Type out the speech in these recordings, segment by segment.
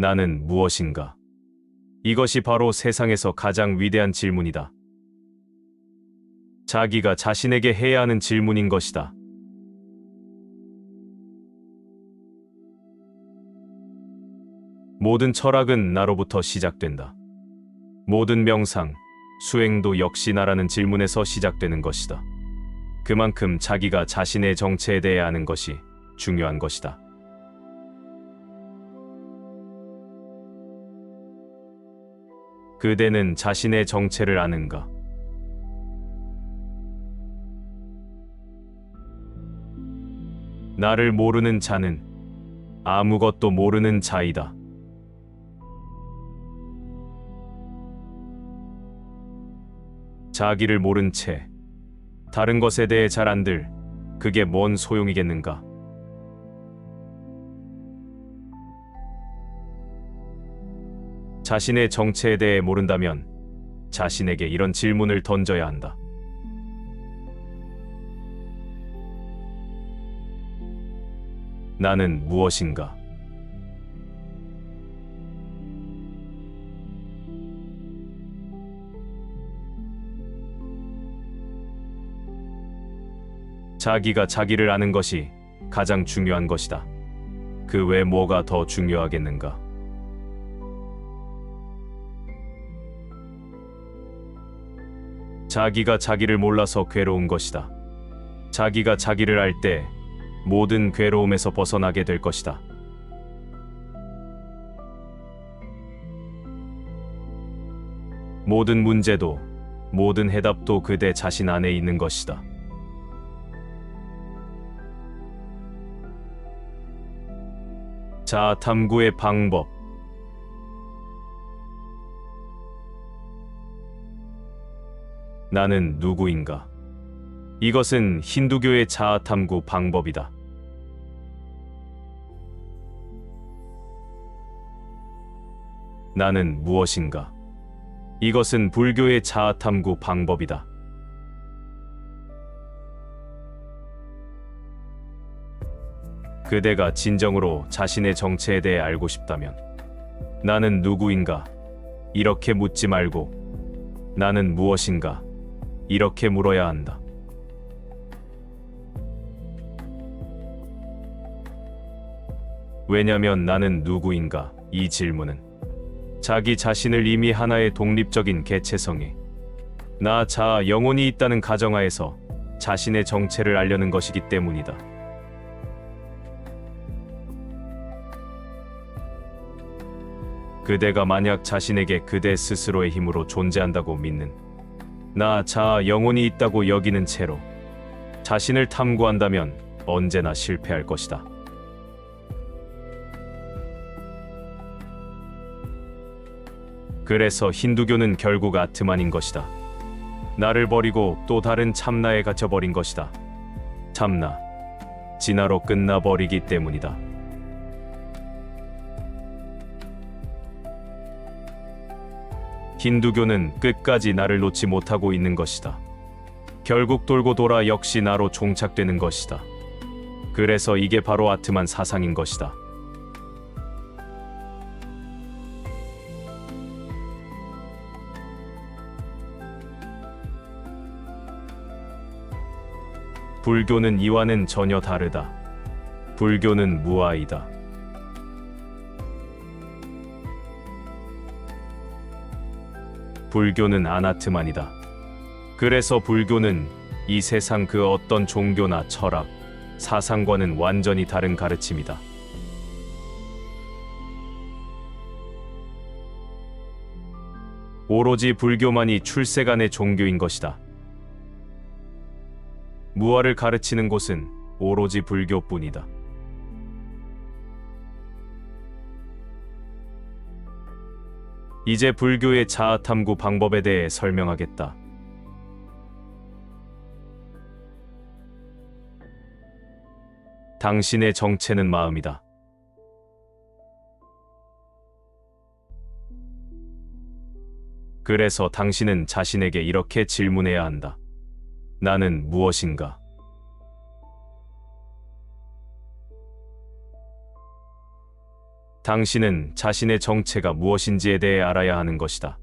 나는 무엇인가? 이것이 바로 세상에서 가장 위대한 질문이다. 자기가 자신에게 해야 하는 질문인 것이다. 모든 철학은 나로부터 시작된다. 모든 명상, 수행도 역시 나라는 질문에서 시작되는 것이다. 그만큼 자기가 자신의 정체에 대해 아는 것이 중요한 것이다. 그대는 자신의 정체를 아는가? 나를 모르는 자는 아무것도 모르는 자이다. 자기를 모른 채 다른 것에 대해 잘 안들 그게 뭔 소용이겠는가? 자신의 정체에 대해 모른다면 자신에게 이런 질문을 던져야 한다. 나는 무엇인가? 자기가 자기를 아는 것이 가장 중요한 것이다. 그 외 뭐가 더 중요하겠는가? 자기가 자기를 몰라서 괴로운 것이다. 자기가 자기를 알 때 모든 괴로움에서 벗어나게 될 것이다. 모든 문제도 모든 해답도 그대 자신 안에 있는 것이다. 자, 탐구의 방법. 나는 누구인가? 이것은 힌두교의 자아 탐구 방법이다. 나는 무엇인가? 이것은 불교의 자아 탐구 방법이다. 그대가 진정으로 자신의 정체에 대해 알고 싶다면 나는 누구인가? 이렇게 묻지 말고 나는 무엇인가? 이렇게 물어야 한다. 왜냐면 나는 누구인가? 이 질문은 자기 자신을 이미 하나의 독립적인 개체성에 나 자아 영혼이 있다는 가정하에서 자신의 정체를 알려는 것이기 때문이다. 그대가 만약 자신에게 그대 스스로의 힘으로 존재한다고 믿는 나 자아 영혼이 있다고 여기는 채로 자신을 탐구한다면 언제나 실패할 것이다. 그래서 힌두교는 결국 아트만인 것이다. 나를 버리고 또 다른 참나에 갇혀버린 것이다. 참나, 진화로 끝나버리기 때문이다. 힌두교는 끝까지 나를 놓지 못하고 있는 것이다. 결국 돌고 돌아 역시 나로 종착되는 것이다. 그래서 이게 바로 아트만 사상인 것이다. 불교는 이와는 전혀 다르다. 불교는 무아이다. 불교는 아나트만이다. 그래서 불교는 이 세상 그 어떤 종교나 철학, 사상과는 완전히 다른 가르침이다. 오로지 불교만이 출세간의 종교인 것이다. 무아를 가르치는 곳은 오로지 불교뿐이다. 이제 불교의 자아 탐구 방법에 대해 설명하겠다. 당신의 정체는 마음이다. 그래서 당신은 자신에게 이렇게 질문해야 한다. 나는 무엇인가? 당신은 자신의 정체가 무엇인지에 대해 알아야 하는 것이다.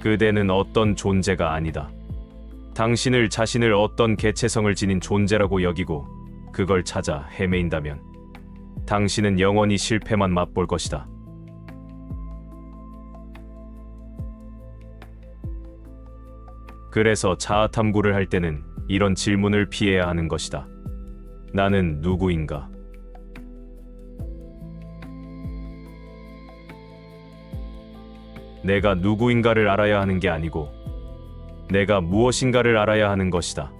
그대는 어떤 존재가 아니다. 당신을 자신을 어떤 개체성을 지닌 존재라고 여기고 그걸 찾아 헤매인다면 당신은 영원히 실패만 맛볼 것이다. 그래서 자아 탐구를 할 때는 이런 질문을 피해야 하는 것이다. 나는 누구인가? 내가 누구인가를 알아야 하는 게 아니고 내가 무엇인가를 알아야 하는 것이다.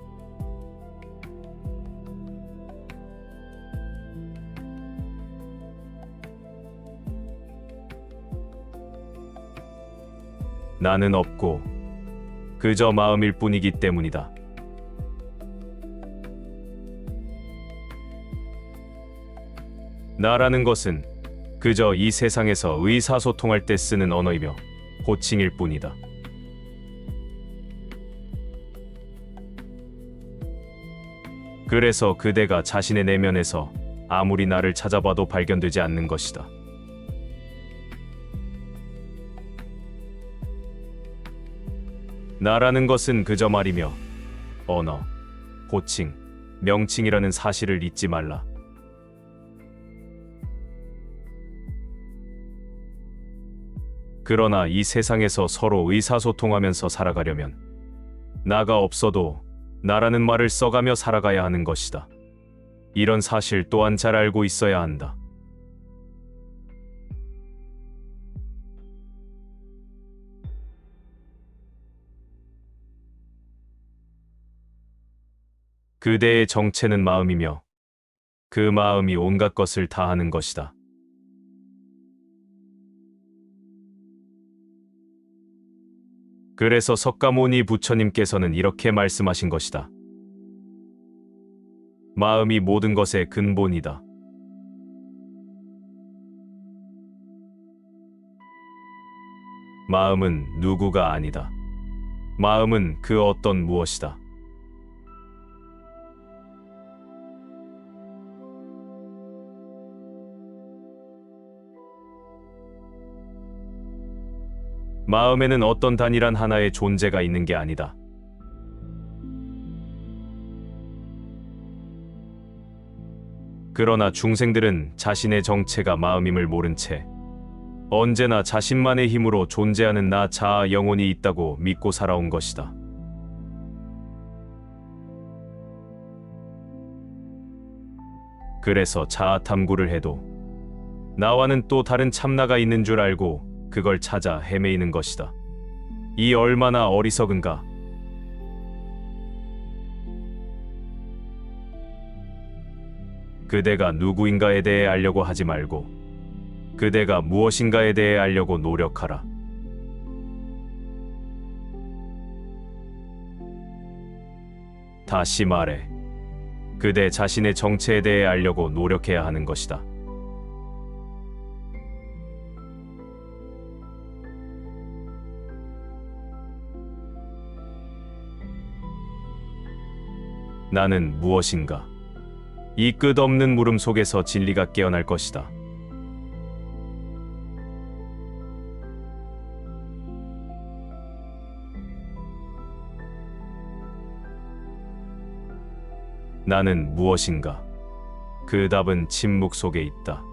나는 없고 그저 마음일 뿐이기 때문이다. 나라는 것은 그저 이 세상에서 의사소통할 때 쓰는 언어이며 호칭일 뿐이다. 그래서 그대가 자신의 내면에서 아무리 나를 찾아봐도 발견되지 않는 것이다. 나라는 것은 그저 말이며 언어, 호칭, 명칭이라는 사실을 잊지 말라. 그러나 이 세상에서 서로 의사소통하면서 살아가려면 나가 없어도 나라는 말을 써가며 살아가야 하는 것이다. 이런 사실 또한 잘 알고 있어야 한다. 그대의 정체는 마음이며 그 마음이 온갖 것을 다 하는 것이다. 그래서 석가모니 부처님께서는 이렇게 말씀하신 것이다. 마음이 모든 것의 근본이다. 마음은 누구가 아니다. 마음은 그 어떤 무엇이다. 마음에는 어떤 단일한 하나의 존재가 있는 게 아니다. 그러나 중생들은 자신의 정체가 마음임을 모른 채 언제나 자신만의 힘으로 존재하는 나 자아 영혼이 있다고 믿고 살아온 것이다. 그래서 자아 탐구를 해도 나와는 또 다른 참나가 있는 줄 알고 그걸 찾아 헤매이는 것이다. 이 얼마나 어리석은가? 그대가 누구인가에 대해 알려고 하지 말고 그대가 무엇인가에 대해 알려고 노력하라. 다시 말해, 그대 자신의 정체에 대해 알려고 노력해야 하는 것이다. 나는 무엇인가? 이 끝없는 물음 속에서 진리가 깨어날 것이다. 나는 무엇인가? 그 답은 침묵 속에 있다.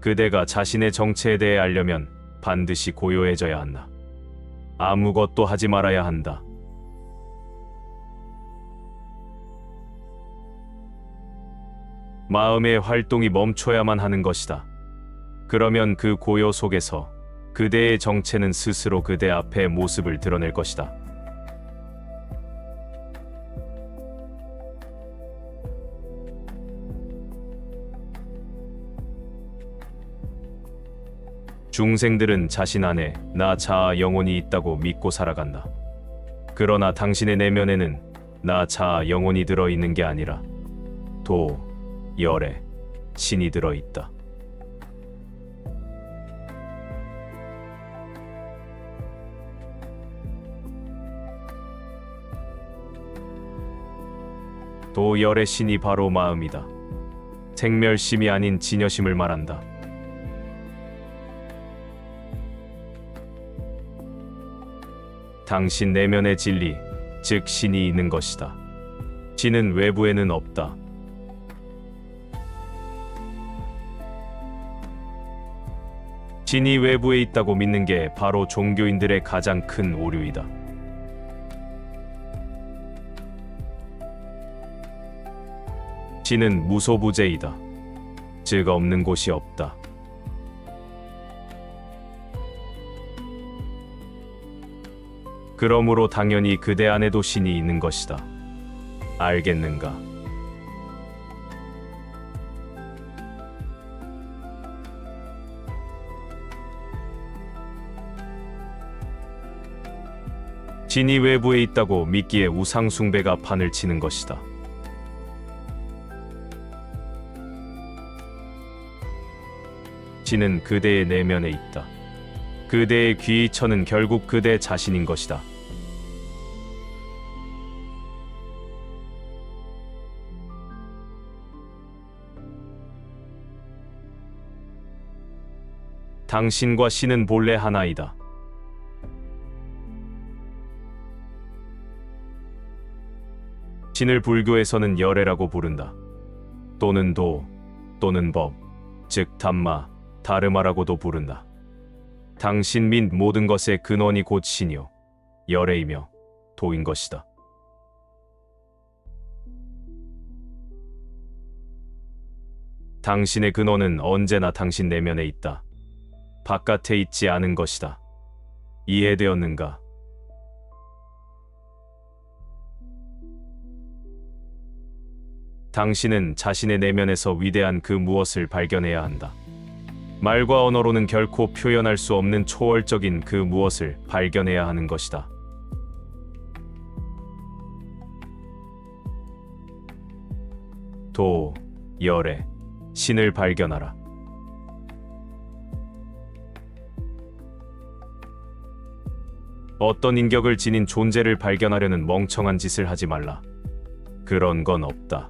그대가 자신의 정체에 대해 알려면 반드시 고요해져야 한다. 아무것도 하지 말아야 한다. 마음의 활동이 멈춰야만 하는 것이다. 그러면 그 고요 속에서 그대의 정체는 스스로 그대 앞에 모습을 드러낼 것이다. 중생들은 자신 안에 나 자아 영혼이 있다고 믿고 살아간다. 그러나 당신의 내면에는 나 자아 영혼이 들어 있는 게 아니라 도, 열에 신이 들어 있다. 도열의 신이 바로 마음이다. 생멸심이 아닌 진여심을 말한다. 당신 내면의 진리, 즉 신이 있는 것이다. 신은 외부에는 없다. 신이 외부에 있다고 믿는 게 바로 종교인들의 가장 큰 오류이다. 신은 무소부재이다. 즉 없는 곳이 없다. 그러므로 당연히 그대 안에도 신이 있는 것이다. 알겠는가? 신이 외부에 있다고 믿기에 우상숭배가 판을 치는 것이다. 신은 그대의 내면에 있다. 그대의 귀처는 결국 그대 자신인 것이다. 당신과 신은 본래 하나이다. 신을 불교에서는 열애라고 부른다. 또는 도, 또는 법, 즉 담마, 다르마라고도 부른다. 당신 및 모든 것의 근원이 곧 신이요, 열애이며 도인 것이다. 당신의 근원은 언제나 당신 내면에 있다. 바깥에 있지 않은 것이다. 이해되었는가? 당신은 자신의 내면에서 위대한 그 무엇을 발견해야 한다. 말과 언어로는 결코 표현할 수 없는 초월적인 그 무엇을 발견해야 하는 것이다. 도, 열애, 신을 발견하라. 어떤 인격을 지닌 존재를 발견하려는 멍청한 짓을 하지 말라. 그런 건 없다.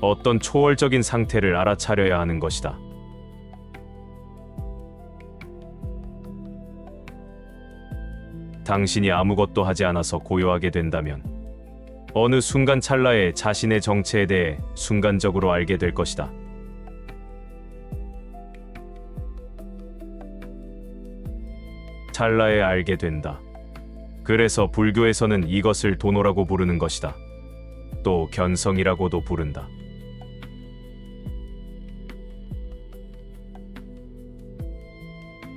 어떤 초월적인 상태를 알아차려야 하는 것이다. 당신이 아무것도 하지 않아서 고요하게 된다면 어느 순간 찰나에 자신의 정체에 대해 순간적으로 알게 될 것이다. 찰나에 알게 된다. 그래서 불교에서는 이것을 도노라고 부르는 것이다. 또 견성이라고도 부른다.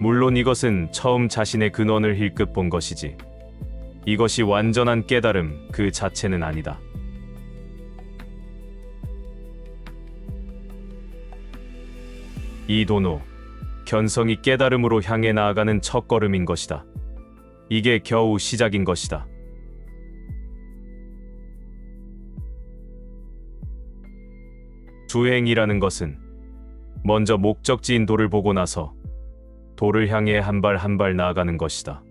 물론 이것은 처음 자신의 근원을 힐끗 본 것이지. 이것이 완전한 깨달음 그 자체는 아니다. 이 도노, 견성이 깨달음으로 향해 나아가는 첫걸음인 것이다. 이게 겨우 시작인 것이다. 주행이라는 것은 먼저 목적지인 도를 보고 나서 도를 향해 한 발 한 발 나아가는 것이다.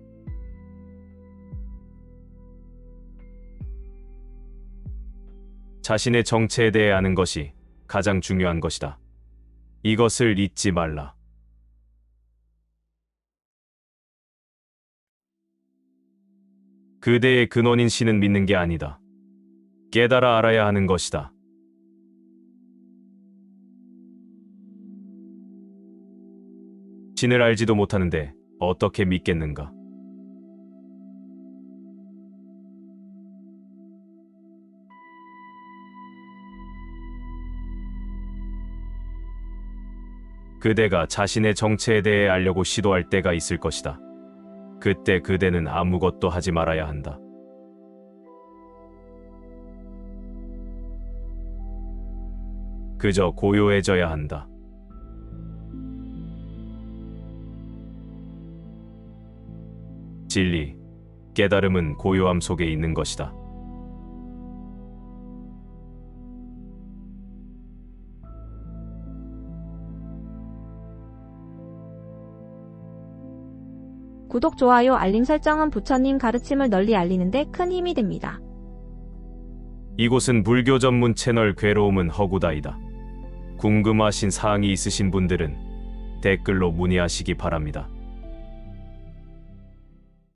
자신의 정체에 대해 아는 것이 가장 중요한 것이다. 이것을 잊지 말라. 그대의 근원인 신은 믿는 게 아니다. 깨달아 알아야 하는 것이다. 신을 알지도 못하는데 어떻게 믿겠는가? 그대가 자신의 정체에 대해 알려고 시도할 때가 있을 것이다. 그때 그대는 아무것도 하지 말아야 한다. 그저 고요해져야 한다. 진리, 깨달음은 고요함 속에 있는 것이다. 구독, 좋아요, 알림 설정은 부처님 가르침을 널리 알리는데 큰 힘이 됩니다. 이곳은 불교 전문 채널 괴로움은 허구다이다. 궁금하신 사항이 있으신 분들은 댓글로 문의하시기 바랍니다.